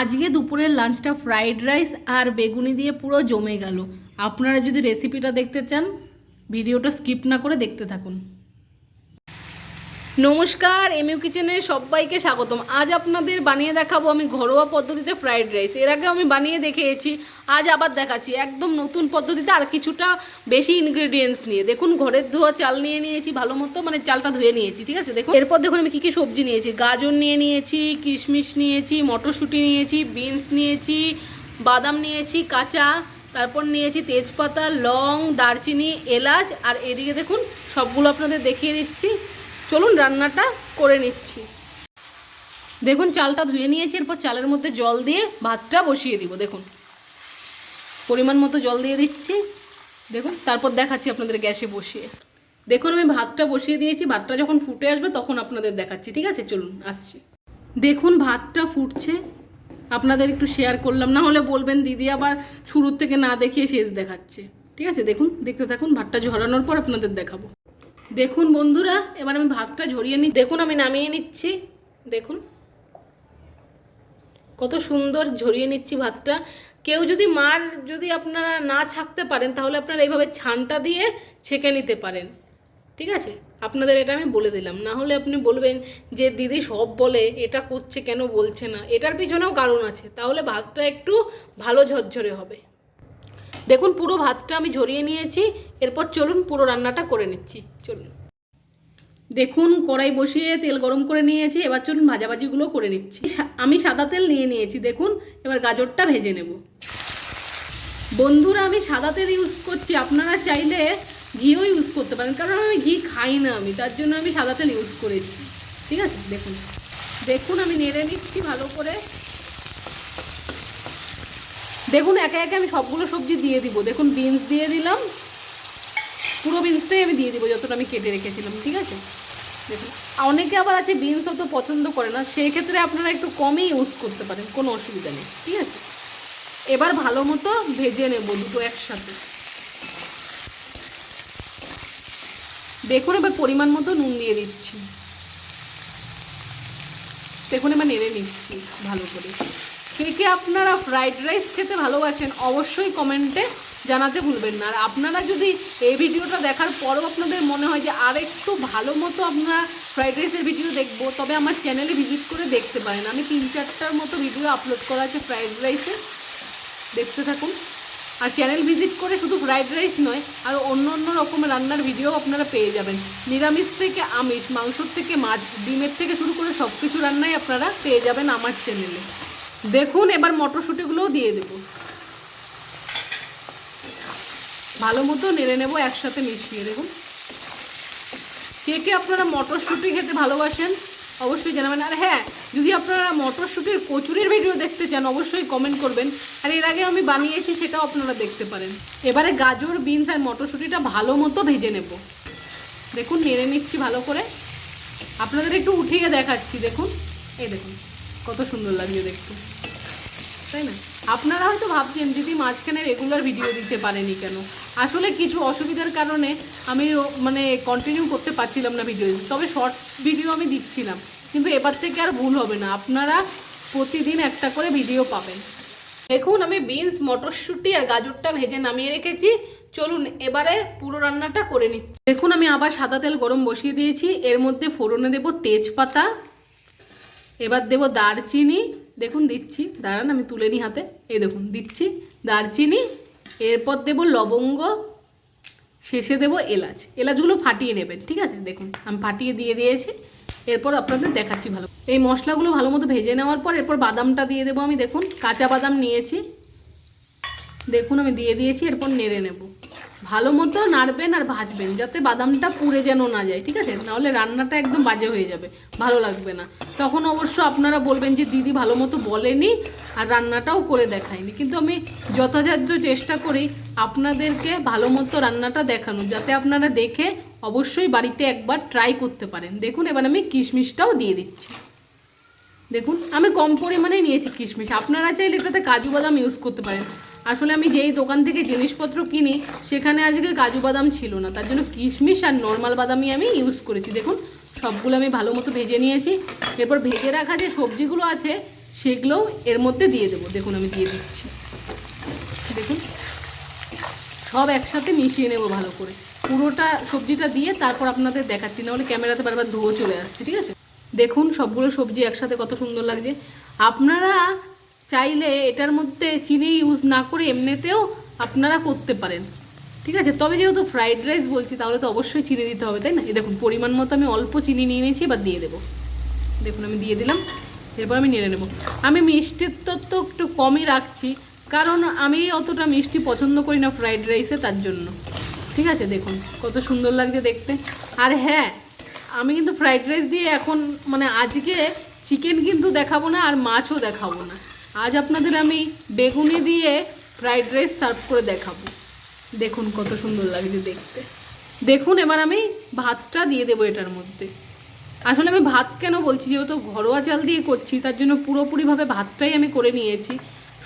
আজকে দুপুরের লাঞ্চটা ফ্রাইড রাইস আর বেগুনি দিয়ে পুরো জমে গেল। আপনারা যদি রেসিপিটা দেখতে চান ভিডিওটা স্কিপ না করে দেখতে থাকুন। নমস্কার, এমইউ কিচেনে সবাইকে স্বাগতম। আজ আপনাদের বানিয়ে দেখাবো আমি ঘরোয়া পদ্ধতিতে ফ্রাইড রাইস। এর আগে আমি বানিয়ে দেখিয়েছি, আজ আবার দেখাচ্ছি একদম নতুন পদ্ধতিতে আর কিছুটা বেশি ইনগ্রেডিয়েন্টস নিয়ে। দেখুন, ঘরের ধোয়া চাল নিয়ে নিয়েছি, ভালো মতো মানে চালটা ধুয়ে নিয়েছি, ঠিক আছে? দেখুন, এরপর দেখুন আমি কী কী সবজি নিয়েছি। গাজর নিয়ে নিয়েছি, কিশমিশ নিয়েছি, মটরশুঁটি নিয়েছি, বিনস নিয়েছি, বাদাম নিয়েছি, কাঁচা, তারপর নিয়েছি তেজপাতা, লং, দারচিনি, এলাচ, আর এদিকে দেখুন, সবগুলো আপনাদের দেখিয়ে দিচ্ছি। চলুন রান্নাটা করে নিচ্ছি। দেখুন, চালটা ধুয়ে নিয়েছি, এরপর চালের মধ্যে জল দিয়ে ভাতটা বসিয়ে দিব, দেখুন। পরিমাণ মতো জল দিয়ে দিচ্ছি, দেখুন, তারপর দেখাচ্ছি আপনাদের গ্যাসে বসিয়ে। দেখুন, আমি ভাতটা বসিয়ে দিয়েছি, ভাতটা যখন ফুটে আসবে তখন আপনাদের দেখাচ্ছি, ঠিক আছে? চলুন, আসছি। দেখুন, ভাতটা ফুটছে, আপনাদের একটু শেয়ার করলাম, না হলে বলবেন, দিদি আবার শুরুর থেকে না দেখিয়ে শেষ দেখাচ্ছে। ঠিক আছে? দেখুন, দেখতে থাকুন, ভাতটা ঝরানোর পর আপনাদের দেখাবো। দেখুন বন্ধুরা, এবার আমি ভাতটা ঝরিয়ে নিই দেখুন, আমি নামিয়ে নিচ্ছি। দেখুন। কত সুন্দর ঝরিয়ে নিচ্ছি ভাতটা। কেউ যদি মার যদি আপনারা না ছাকতে পারেন, তাহলে আপনারা এইভাবে ছানটা দিয়ে ছেঁকে নিতে পারেন। ঠিক আছে? আপনাদের এটা আমি বলে দিলাম। না হলে আপনি বলবেন যে, দিদি সব বলে, এটা করছে কেন বলছে না? এটার পিছনেও কারণ আছে। তাহলে ভাতটা একটু ভালো ঝরঝরে হবে। দেখুন, পুরো ভাতটা আমি ঝরিয়ে নিয়েছি। এরপর চলুন, পুরো রান্নাটা করে নিচ্ছি। চলুন। দেখুন, কড়াই বসিয়ে তেল গরম করে নিয়েছি। এবার চলুন ভাজাভাজিগুলো করে নিচ্ছি। আমি সাদা তেল নিয়ে নিয়েছি, দেখুন। এবার গাজরটা ভেজে নেব। বন্ধুরা, আমি সাদা তেল ইউজ করছি। আপনারা চাইলে ঘিও ইউজ করতে পারেন। কারণ আমি ঘি খাই না আমি, তার জন্য আমি সাদা তেল ইউজ করেছি। ঠিক আছে? দেখুন। দেখুন, আমি নেড়ে নিচ্ছি ভালো করে। দেখুন, একে একে আমি সবগুলো সবজি দিয়ে দিব। দেখুন বিনস দিয়ে দিলাম। পুরো বিনসটাই আমি দিয়ে দিব, যতটা আমি কেটে রেখেছিলাম, ঠিক আছে? দেখুন, অনেকে আবার আছে বিনস অত পছন্দ করে না সেই ক্ষেত্রে আপনারা একটু কমই ইউজ করতে পারেন, কোনো অসুবিধা নেই, ঠিক আছে? এবার ভালো মতো ভেজে নেব দুটো একসাথে। দেখুন, এবার পরিমাণ মতো নুন দিয়ে দিচ্ছি। দেখুন, এবার নেড়ে নিচ্ছি ভালো করে। কে কে আপনারা ফ্রাইড রাইস খেতে ভালোবাসেন অবশ্যই কমেন্টে জানাতে ভুলবেন না। আর আপনারা যদি এই ভিডিওটা দেখার পরও আপনাদের মনে হয় যে আর একটু ভালো মতো আপনারা ফ্রাইড রাইসের ভিডিও দেখব, তবে আমার চ্যানেলে ভিজিট করে দেখতে পারেন। আমি তিন চারটার মতো ভিডিও আপলোড করা আছে ফ্রাইড রাইসে দেখতে থাকুন। আর চ্যানেল ভিজিট করে শুধু ফ্রাইড রাইস নয়, আর অন্য অন্য রকমের রান্নার ভিডিও আপনারা পেয়ে যাবেন। নিরামিষ থেকে আমিষ, মাংসর থেকে মাছ, ডিমের থেকে শুরু করে সব কিছু রান্নাই আপনারা পেয়ে যাবেন আমার চ্যানেলে দেখুন, এবার মটরশুঁটিগুলোও দিয়ে দেব। ভালো মতো নেড়ে নেব, একসাথে মিশিয়ে দেখুন কে কে আপনারা মটরশুঁটি খেতে ভালোবাসেন, অবশ্যই জানাবেন। আর হ্যাঁ যদি আপনারা মটরশুঁটির কচুরির ভিডিও দেখতে চান, অবশ্যই কমেন্ট করবেন। আর এর আগে আমি বানিয়েছি, সেটাও আপনারা দেখতে পারেন। এবারে গাজর, বিনস আর মটরশুঁটিটা ভালো মতো ভেজে নেব। দেখুন, নেড়ে নিচ্ছি ভালো করে। আপনাদের একটু উঠিয়ে দেখাচ্ছি, দেখুন। এই দেখুন। কত সুন্দর লাগছে দেখতে। তাই না? আপনারা হয়তো ভাবছেন, দিদি মাঝখানে রেগুলার ভিডিও দিতে পারেনি কেন? আসলে কিছু অসুবিধার কারণে আমি মানে কন্টিনিউ করতে পারছিলাম না ভিডিও তবে শর্ট ভিডিও আমি দিচ্ছিলাম। কিন্তু এবার থেকে আর ভুল হবে না। আপনারা প্রতিদিন একটা করে ভিডিও পাবেন। দেখুন, আমি বিনস মটরশুঁটি আর গাজরটা ভেজে নামিয়ে রেখেছি। চলুন, এবারে পুরো রান্নাটা করে নিচ্ছি। দেখুন, আমি আবার সাদা তেল গরম বসিয়ে দিয়েছি। এর মধ্যে ফোড়নে দেবো তেজপাতা। এবার দেবো দারচিনি। দেখুন, দিচ্ছি। দাঁড়ান, আমি তুলে নিই হাতে। এই দেখুন, দিচ্ছি দারচিনি। এরপর দেব লবঙ্গ। শেষে দেবো এলাচ। এলাচগুলো ফাটিয়ে নেবেন, ঠিক আছে? দেখুন, আমি ফাটিয়ে দিয়ে দিয়েছি। এরপর আপনাদের দেখাচ্ছি ভালো এই মশলাগুলো ভালো মতো ভেজে নেওয়ার পর এরপর বাদামটা দিয়ে দেবো আমি। দেখুন, কাঁচা বাদাম নিয়েছি। দেখুন, আমি দিয়ে দিয়েছি, এরপর নেড়ে নেব। ভালো মতো নাড়বেন আর ভাজবেন, যাতে বাদামটা পুড়ে যেন না যায়, ঠিক আছে? নাহলে রান্নাটা একদম বাজে হয়ে যাবে, ভালো লাগবে না। তখন অবশ্য আপনারা বলবেন যে, দিদি ভালো মতো বলেনি আর রান্নাটাও করে দেখায়নি। কিন্তু আমি যথাযথ চেষ্টা করি আপনাদেরকে ভালো মতো রান্নাটা দেখানো যাতে আপনারা দেখে অবশ্যই বাড়িতে একবার ট্রাই করতে পারেন। দেখুন, এবার আমি কিশমিশটাও দিয়ে দিচ্ছি। দেখুন, আমি কম পরিমাণে নিয়েছি কিশমিশ। আপনারা চাইলে এটাতে কাজু বাদাম ইউজ করতে পারেন। আসলে আমি যেই দোকান থেকে জিনিসপত্র কিনি, সেখানে আজকে কাজু বাদাম ছিল না। তার জন্য কিশমিশ আর নর্মাল বাদামই আমি ইউজ করেছি। দেখুন, সবগুলো আমি ভালো মতো ভেজে নিয়েছি। এরপর ভেজে রাখা যে সবজিগুলো আছে, সেগুলোও এর মধ্যে দিয়ে দেবো। দেখুন, আমি দিয়ে দিচ্ছি। দেখুন, সব একসাথে মিশিয়ে নেব ভালো করে। পুরোটা সবজিটা দিয়ে তারপর আপনাদের দেখাচ্ছি। নাহলে ক্যামেরাতে বারবার ধুয়ো চলে আসছে, ঠিক আছে? দেখুন, সবগুলো সবজি একসাথে কত সুন্দর লাগছে। আপনারা চাইলে এটার মধ্যে চিনি ইউজ না করে এমনিতেও আপনারা করতে পারেন। ঠিক আছে? তবে যেহেতু ফ্রাইড রাইস বলছি, তাহলে তো অবশ্যই চিনি দিতে হবে, তাই না? এই দেখুন, পরিমাণ মতো আমি অল্প চিনি নিয়ে নিয়েছি, এবার দিয়ে দেবো। দেখুন, আমি দিয়ে দিলাম, এরপর আমি নেড়ে নেব। আমি মিষ্টির তো তো একটু কমই রাখছি, কারণ আমি অতটা মিষ্টি পছন্দ করি না ফ্রাইড রাইসে তার জন্য। ঠিক আছে? দেখুন, কত সুন্দর লাগছে দেখতে। আর হ্যাঁ আমি কিন্তু ফ্রাইড রাইস দিয়ে এখন মানে আজকে চিকেন কিন্তু দেখাবো না, আর মাছও দেখাবো না। আজ আপনাদের আমি বেগুনি দিয়ে ফ্রাইড রাইস সার্ভ করে দেখাবো। দেখুন কত সুন্দর লাগছে দেখতে। দেখুন, এবার আমি ভাতটা দিয়ে দেবো এটার মধ্যে। আসলে আমি ভাত কেন বলছি? যেহেতু ঘরোয়া চাল দিয়ে করছি, তার জন্য পুরোপুরিভাবে ভাতটাই আমি করে নিয়েছি।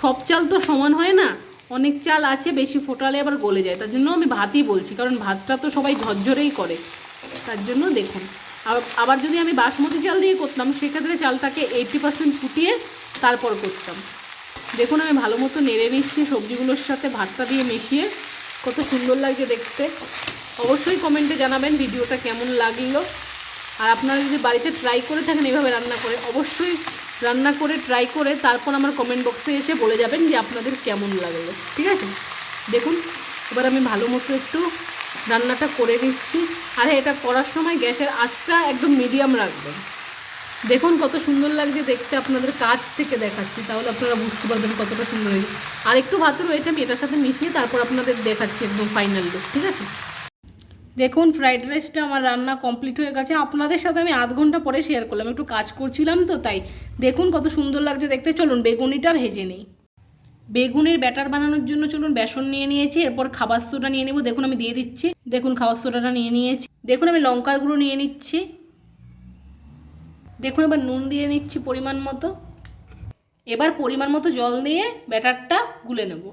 সব চাল তো সমান হয় না, অনেক চাল আছে, বেশি ফোটালে আবার গলে যায়। তার জন্য আমি ভাতই বলছি, কারণ ভাতটা তো সবাই ঝরঝরেই করে। তার জন্য দেখুন আব- আবার যদি আমি বাসমতি চাল দিয়ে করতাম, সেক্ষেত্রে চালটাকে এইটি পার্সেন্ট ফুটিয়ে তারপর করতাম। দেখুন, আমি ভালো মতো নেড়ে নিচ্ছি সবজিগুলোর সাথে ভাতটা দিয়ে মিশিয়ে। কত সুন্দর লাগছে দেখতে। অবশ্যই কমেন্টে জানাবেন ভিডিওটা কেমন লাগল। আর আপনারা যদি বাড়িতে ট্রাই করে থাকেন এভাবে রান্না করে, অবশ্যই রান্না করে ট্রাই করে তারপর আমার কমেন্ট বক্সে এসে বলে যাবেন যে আপনাদের কেমন লাগল। ঠিক আছে? দেখুন, এবার আমি ভালো মতো একটু রান্নাটা করে নিচ্ছি। আর, এটা করার সময় গ্যাসের আঁচটা একদম মিডিয়াম রাখবেন। দেখুন কত সুন্দর লাগছে দেখতে, আপনাদের কাছ থেকে দেখাচ্ছি, তাহলে আপনারা বুঝতে পারবেন কতটা সুন্দর হয়েছে। আর একটু ভাত রয়েছে, আমি এটার সাথে মিশিয়ে তারপর আপনাদের দেখাচ্ছি একদম ফাইনাল লুক ঠিক আছে? দেখুন ফ্রাইড রাইসটা আমার রান্না কমপ্লিট হয়ে গেছে। আপনাদের সাথে আমি আধ ঘণ্টা পরে শেয়ার করলাম, একটু কাজ করছিলাম তো, তাই। দেখুন কত সুন্দর লাগছে দেখতে, চলুন বেগুনিটা ভেজে নিই। বেগুনের ব্যাটার বানানোর জন্য চলুন বেসন নিয়ে নিয়েছি, এরপর খাবার সোডা নিয়ে নেব। দেখুন, আমি দিয়ে দিচ্ছি। দেখুন, খাবার সোডাটা নিয়ে নিয়েছি। দেখুন, আমি লঙ্কার গুঁড়ো নিয়ে নিচ্ছি। দেখুন এবার নুন দিয়ে নিচ্ছি পরিমাণ মতো। এবার পরিমাণ মতো জল দিয়ে ব্যাটারটা গুলে নেব।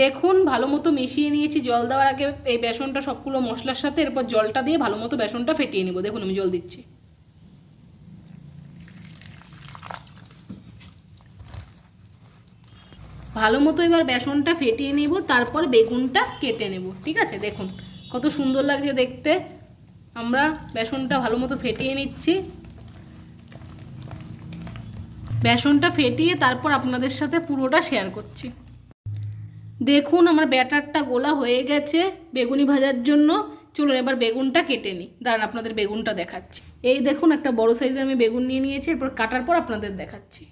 দেখুন ভালো মতো মিশিয়ে নিয়েছি, জল দেওয়ার আগে এই বেসনটা সবগুলো মশলার সাথে, এরপর জলটা দিয়ে ভালো মতো বেসনটা ফেটিয়ে নেব। দেখুন আমি জল দিচ্ছি। ভালো মতো এবার বেসনটা ফেটিয়ে নেব, তারপর বেগুনটা কেটে নেব। ঠিক আছে? দেখুন কত সুন্দর লাগছে দেখতে। আমরা বেসনটা ভালো মতো ফেটিয়ে নিচ্ছি। বেসনটা ফেটিয়ে তারপর আপনাদের সাথে পুরোটা শেয়ার করছি। দেখুন আমার ব্যাটারটা গোলা হয়ে গেছে বেগুনি ভাজার জন্য। চলুন এবার বেগুনটা কেটে নিই। দাঁড়ান, আপনাদের বেগুনটা দেখাচ্ছি। এই দেখুন, একটা বড় সাইজের আমি বেগুন নিয়ে নিয়েছি, এরপর কাটার পর আপনাদের দেখাচ্ছি।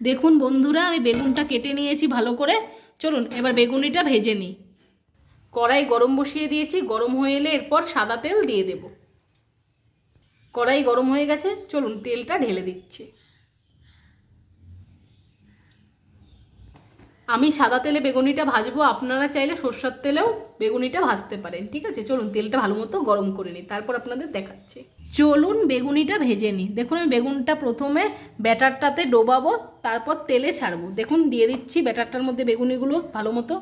দেখুন বন্ধুরা, আমি বেগুনটা কেটে নিয়েছি ভালো করে। চলুন, এবার বেগুনিটা ভেজে নিই। কড়াই গরম বসিয়ে দিয়েছি, গরম হয়ে এলে এরপর সাদা তেল দিয়ে দেব। কড়াই গরম হয়ে গেছে, চলুন তেলটা ঢেলে দিচ্ছি। আমি সাদা তেলে বেগুনিটা ভাজবো, আপনারা চাইলে সর্ষার তেলেও বেগুনিটা ভাজতে পারেন, ঠিক আছে? চলুন তেলটা ভালো মতো গরম করে নিই, তারপর আপনাদের দেখাচ্ছি। চলুন বেগুনিটা ভেজে নিই। দেখুন, আমি বেগুনটা প্রথমে ব্যাটারটাতে ডোবাবো, তারপর তেলে ছাড়বো। দেখুন, দিয়ে দিচ্ছি ব্যাটারটার মধ্যে বেগুনিগুলো ভালো মতো।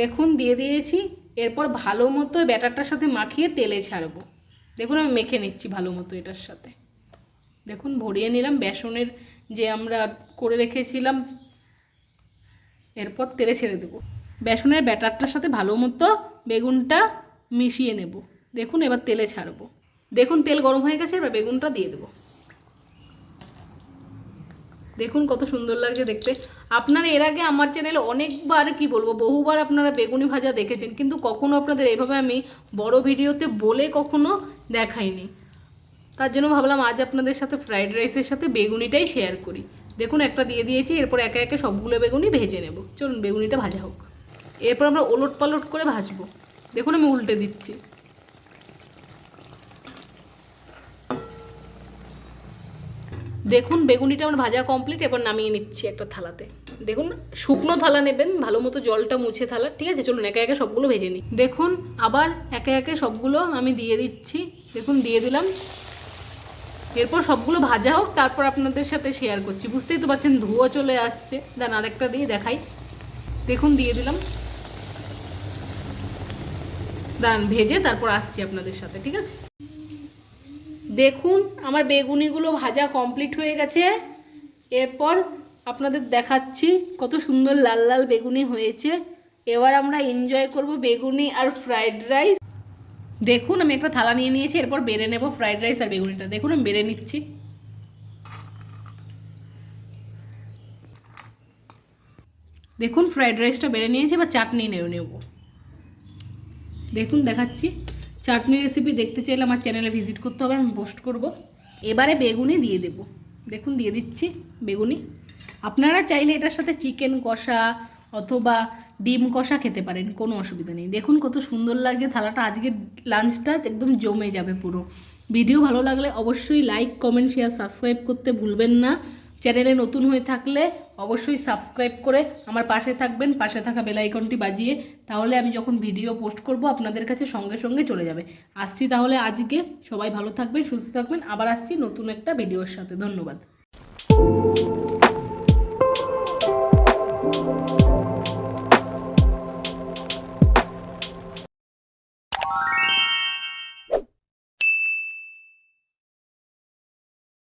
দেখুন, দিয়ে দিয়েছি। এরপর ভালো মতো ব্যাটারটার সাথে মাখিয়ে তেলে ছাড়বো। দেখুন, আমি মেখে নিচ্ছি ভালো মতো এটার সাথে। দেখুন, ভরিয়ে নিলাম। বেসনের যে আমরা করে রেখেছিলাম, এরপর তেলে ছেড়ে দেবো। বেসনের ব্যাটারটার সাথে ভালো মতো বেগুনটা মিশিয়ে নেব। দেখুন, এবার তেলে ছাড়বো। দেখুন, তেল গরম হয়ে গেছে, এবার বেগুনটা দিয়ে দেবো। দেখুন কত সুন্দর লাগছে দেখতে। আপনারা এর আগে আমার চ্যানেলে অনেকবার কি বলব, বহুবার আপনারা বেগুনি ভাজা দেখেছেন, কিন্তু কখনো আপনাদের এভাবে আমি বড় ভিডিওতে বলে কখনো দেখাইনি। তার জন্য ভাবলাম আজ আপনাদের সাথে ফ্রাইড রাইসের সাথে বেগুনিটাই শেয়ার করি। দেখুন একটা দিয়ে দিয়েছি, এরপর একে একে সবগুলো বেগুনি ভেজে নেব। চলুন, বেগুনিটা ভাজা হোক। এরপর আমরা ওলট পালট করে ভাজবো। দেখুন আমি উল্টে দিচ্ছি। দেখুন, বেগুনিটা আমার ভাজা কমপ্লিট এবার নামিয়ে নিচ্ছি একটা থালাতে। দেখুন, শুকনো থালা নেবেন, ভালো মতো জলটা মুছে থালা, ঠিক আছে? চলুন, একে একে সবগুলো ভেজে নিই। দেখুন, আবার একে একে সবগুলো আমি দিয়ে দিচ্ছি। দেখুন, দিয়ে দিলাম। এরপর সবগুলো ভাজা হোক, তারপর আপনাদের সাথে শেয়ার করছি। বুঝতেই তো পারছেন, ধুয়ো চলে আসছে। দেন আরেকটা দিয়ে দেখাই। দেখুন, দিয়ে দিলাম। দাঁড়ান, ভেজে তারপর আসছি আপনাদের সাথে, ঠিক আছে? দেখুন, আমার বেগুনিগুলো ভাজা কমপ্লিট হয়ে গেছে। এরপর আপনাদের দেখাচ্ছি কত সুন্দর লাল লাল বেগুনি হয়েছে। এবার আমরা এনজয় করব বেগুনি আর ফ্রাইড রাইস দেখুন, আমি একটা থালা নিয়ে নিয়েছি, এরপর বেড়ে নেব ফ্রাইড রাইস আর বেগুনিটা। দেখুন, আমি বেড়ে নিচ্ছি। দেখুন ফ্রাইড রাইসটা বেড়ে নিয়েছি বা চাটনি নেব নেব। দেখুন, দেখাচ্ছি। চাটনি রেসিপি দেখতে চাইলে আমার চ্যানেলে ভিজিট করতে হবে, আমি পোস্ট করব। এবারে বেগুনি দিয়ে দেব। দেখুন, দিয়ে দিচ্ছি বেগুনি। আপনারা চাইলে এটার সাথে চিকেন কষা অথবা ডিম কষা খেতে পারেন, কোনো অসুবিধা নেই। দেখুন, কত সুন্দর লাগছে থালাটা। আজকে লাঞ্চটা একদম জমে যাবে পুরো। ভিডিও ভালো লাগলে অবশ্যই লাইক কমেন্ট শেয়ার সাবস্ক্রাইব করতে ভুলবেন না। চ্যানেলে নতুন হয়ে থাকলে অবশ্যই সাবস্ক্রাইব করে আমার পাশে থাকবেন, পাশে থাকা বেল আইকনটি বাজিয়ে তাহলে আমি যখন ভিডিও পোস্ট করব আপনাদের কাছে সঙ্গে সঙ্গে চলে যাবে। আসছি তাহলে আজকে, সবাই ভালো থাকবেন, সুস্থ থাকবেন, আবার আসছি নতুন একটা ভিডিওর সাথে, ধন্যবাদ।